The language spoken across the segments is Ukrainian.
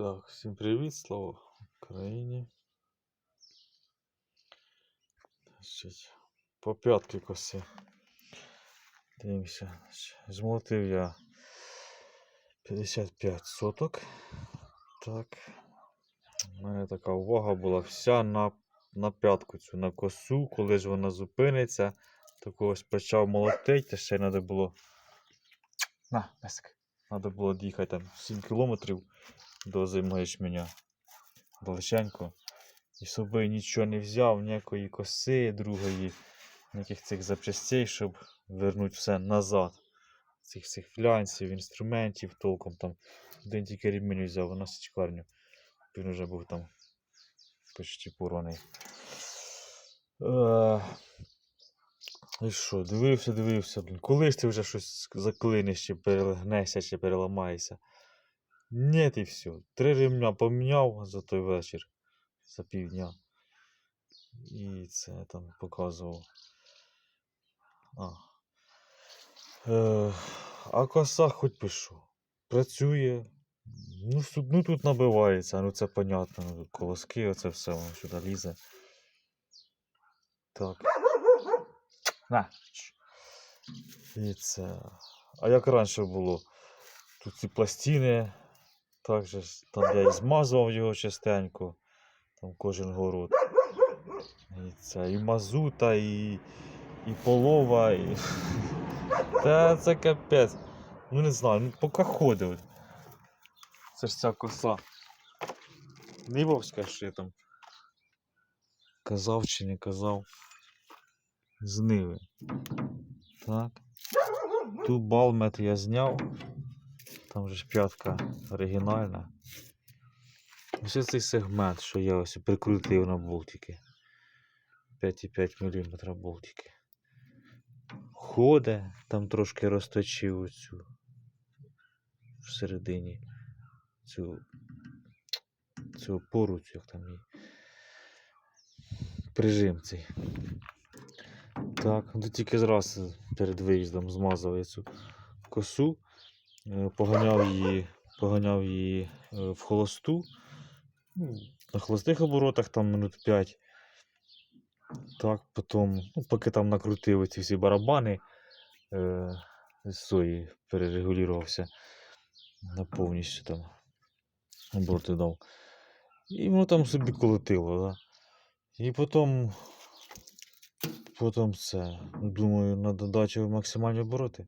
Так, всім привіт, слава Україні. По п'ятки коси. Дивимося. Змолотив я 55 соток. Так. У мене така увага була вся на, на п'ятку цю, на косу, коли ж вона зупиниться. Так ось почав молотити, ще треба було. На, песик. Треба було їхати там 7 кілометрів до ячменя далеченько. І з собою нічого не взяв, ніякої коси другої, ніяких цих запчастей, щоб вернути все назад. Цих цих флянців, інструментів толком там. Один тільки ремінь взяв на січкарню. Він вже був там почти порваний. Е, І що, дивився, дивився. Коли ж ти вже щось заклиниш, чи перегнешся, чи переламаєшся. Нет і все. Три ремня поміняв за той вечір, за півдня. І це там показував. А, е, а коса хоч пишу. Працює. Ну, ну тут набивається, ну це понятно. Ну, тут колоски, оце все воно сюди лізе. Так. На. І це. А як раніше було? Тут ці пластини. Також там я і змазував його частенько. Там кожен город. І це і мазута, і, і полова, і. Та це капець. Ну не знаю, ну поки ходив. Це ж ця коса. Нивовська ще там. Казав чи не казав. З Ниви. Так. Ту балмет я зняв. Там же ж п'ятка оригінальна. Ось цей сегмент, що я ось прикрутив на болтики. 5,5 мм болтики. Ходе, там трошки розточив оцю всередині цю, цю опору, цю, як там її. Прижим цей. Так, ну тільки зараз перед виїздом змазав я цю косу. Е, поганяв її, поганяв її е, в холосту. Ну, На холостих оборотах там минут 5. Так, потім, ну, поки там накрутив ці всі барабани е, сої, перерегулювався на повністю там обороти дав. І воно там собі колотило, да? І потім, потім це, думаю, на додачу максимальні обороти.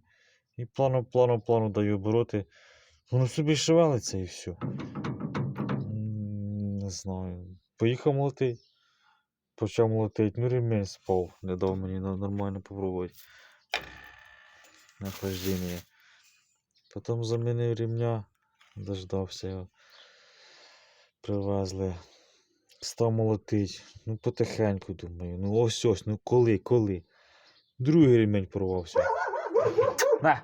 І плану, плану, плану даю обороти. Воно собі шевелиться і все. Не знаю. Поїхав молотить. Почав молотить. Ну ремень спав. Не дав мені нормально попробувати. Нахождення. Потім замінив ремня. Дождався його. Привезли. Став молотить. Ну потихеньку думаю. Ну ось ось, ну коли, коли. Другий ремень порвався. На!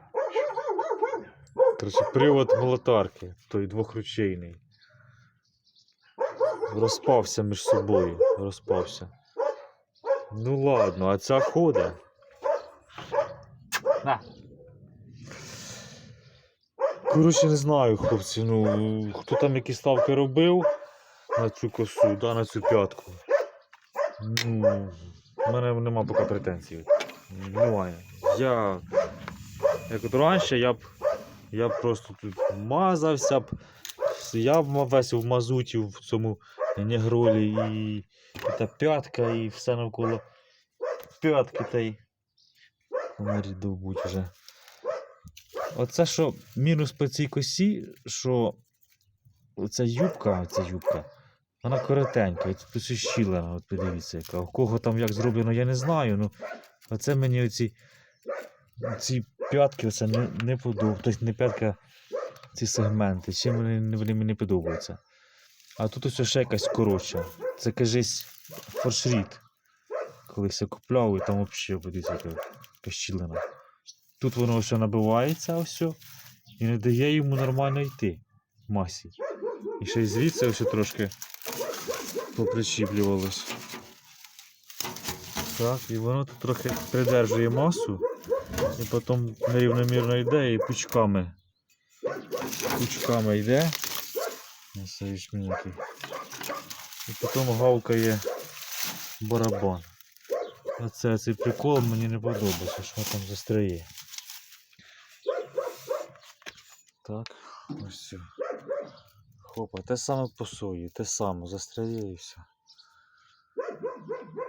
Короче, привод молотарки, той двохручейний. Розпався між собою. Розпався. Ну ладно, а ця ходить. На. Коротше, не знаю, хлопці. Ну, хто там які ставки робив на цю косу, да, на цю п'ятку. Ну, в мене нема поки претензій. Немає. Я. Як от раніше, я б я б просто тут мазався б. Я б весь в мазуті в цьому негролі і, і та п'ятка, і все навколо п'ятки та й. Комарі довбуть вже. Оце що мінус по цій косі, що оця юбка, оця юбка, вона коротенька, і тут щілена, от подивіться, яка. У кого там як зроблено, я не знаю. Ну, оце мені оці, ці п'ятки оце не, не подобається. Тобто не п'ятка, ці сегменти. Чим вони, вони мені не подобаються. А тут ось ще якась коротша. Це кажись форшріт. Колись я купляв і там взагалі подивіться, щілина. Тут воно все набивається ось і не дає йому нормально йти в масі. І ще й звідси ось трошки попричіплювалось. Так, і воно тут трохи придержує масу, і потім нерівномірно йде і пучками. Пучками йде. Ось ячмінь. І потім гавкає барабан. Оце цей прикол мені не подобається, що там застряє. Так, ось все. Хопа, те саме по сої, те саме, застряє і все.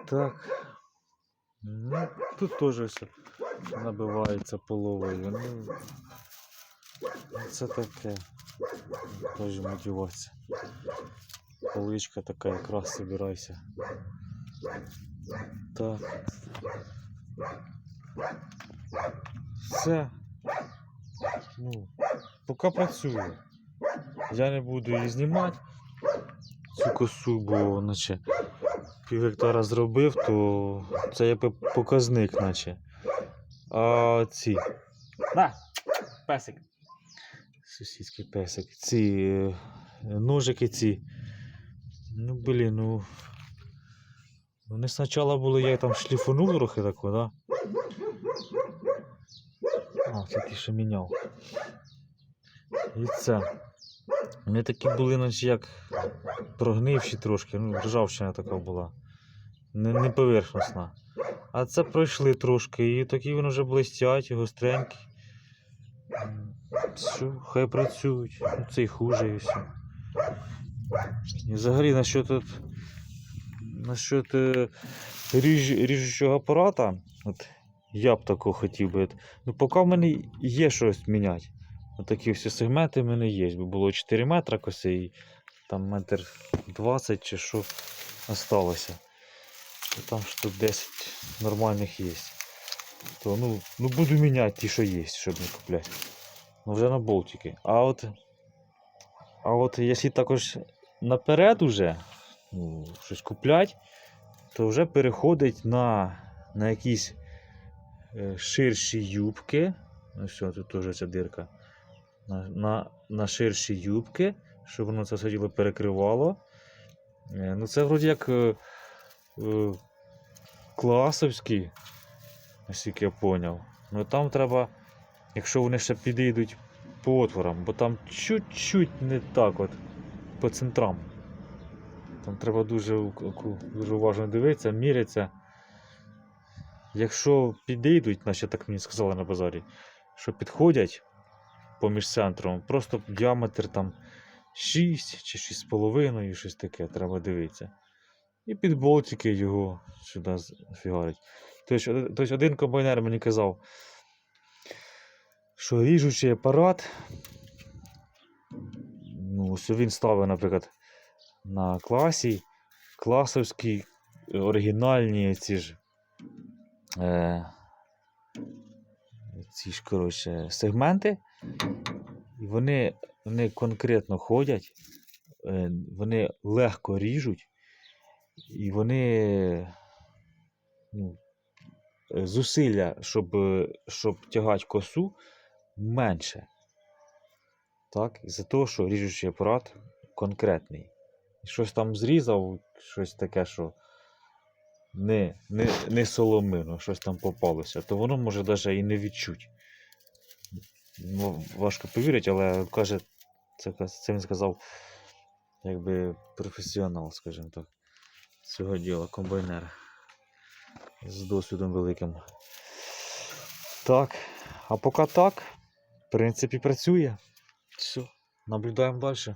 Так. Ну, тут теж набивається половою. Ну, це таке. Теж мотивація. Поличка така, якраз собирайся. Так. Все. Ну, поки працює. Я не буду її знімати. Цю косу, бо наче пів гектара зробив, то це якби показник, наче. А ці. На! Песик. Сусідський песик. Ці е, ножики ці. Ну, блін, ну. Вони спочатку були, я там шліфанув трохи тако, да? А, це ті, що міняв. І це. Вони такі були, наче як прогнивші трошки, ну, ржавчина така була. Не, не поверхностна. А це пройшли трошки, і такі вони вже блистять, гостренькі. Все, хай працюють. Ну, Це й хуже і все. І взагалі насчет, насчет ріж, ріжучого апарата, от, я б такого хотів би. Ну, поки в мене є щось міняти. Отакі всі сегменти в мене є. Бо було 4 метри коси і там метр 20 чи що осталося. І там штук 10 нормальних є. То ну, ну буду міняти ті, що є, щоб не купляти. Ну вже на болтики. А от. А от якщо також наперед уже ну, щось куплять, то вже переходить на, на якісь е, ширші юбки. Ну все, тут теж ця дирка. На, на, на ширші юбки, щоб воно це все діло перекривало. Е, Ну це вроді як е, е, класовські, наскільки я поняв. Ну там треба, якщо вони ще підійдуть по отворам, бо там чуть-чуть не так от по центрам. Там треба дуже, дуже уважно дивитися, мірятися. Якщо підійдуть, наче так мені сказали на базарі, що підходять поміж центром, просто діаметр там 6 чи 6,5, щось таке, треба дивитися. І під болтики його сюди фігарить. Тобто, один- тобто комбайнер мені казав, що ріжучий апарат, ну, що він ставив, наприклад, на класі, класовські е, оригінальні ці ж. Е, ці ж, коротше, сегменти. І вони, вони конкретно ходять, е, вони легко ріжуть, і вони ну, зусилля, щоб, щоб тягати косу, менше. Так? Із-за того, що ріжучий апарат конкретний. Щось там зрізав, щось таке, що не, не, не соломину, щось там попалося, то воно може навіть і не відчуть. Ну, важко повірити, але каже, це, це він сказав, якби професіонал, скажімо так, цього діла, комбайнер. З досвідом великим. Так, а поки так, в принципі, працює. Все, наблюдаємо далі.